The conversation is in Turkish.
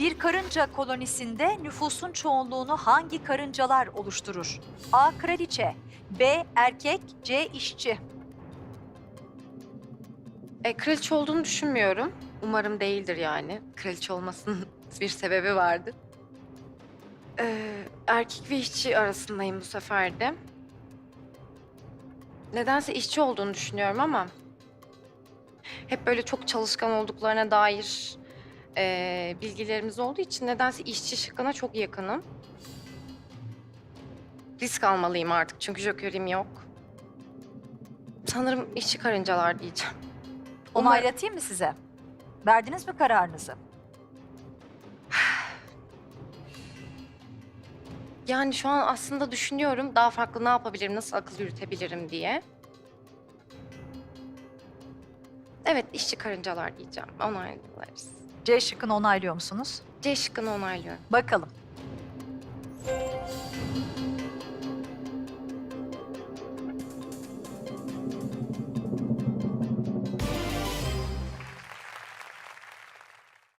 Bir karınca kolonisinde nüfusun çoğunluğunu hangi karıncalar oluşturur? A. Kraliçe B. Erkek C. işçi E, kraliçe olduğunu düşünmüyorum. Umarım değildir yani. Kraliçe olmasının bir sebebi vardı. E, erkek ve işçi arasındayım bu sefer de. Nedense işçi olduğunu düşünüyorum ama... ...hep böyle çok çalışkan olduklarına dair e, bilgilerimiz olduğu için... ...nedense işçi şıkkına çok yakınım. Risk almalıyım artık çünkü jokerim yok. Sanırım işçi karıncalar diyeceğim. Onaylatayım mı size? Verdiniz mi kararınızı? Yani şu an aslında düşünüyorum daha farklı ne yapabilirim, nasıl akıl yürütebilirim diye. Evet, işçi karıncalar diyeceğim. Onaylarız. C şıkkını onaylıyor musunuz? C şıkkını onaylıyorum. Bakalım.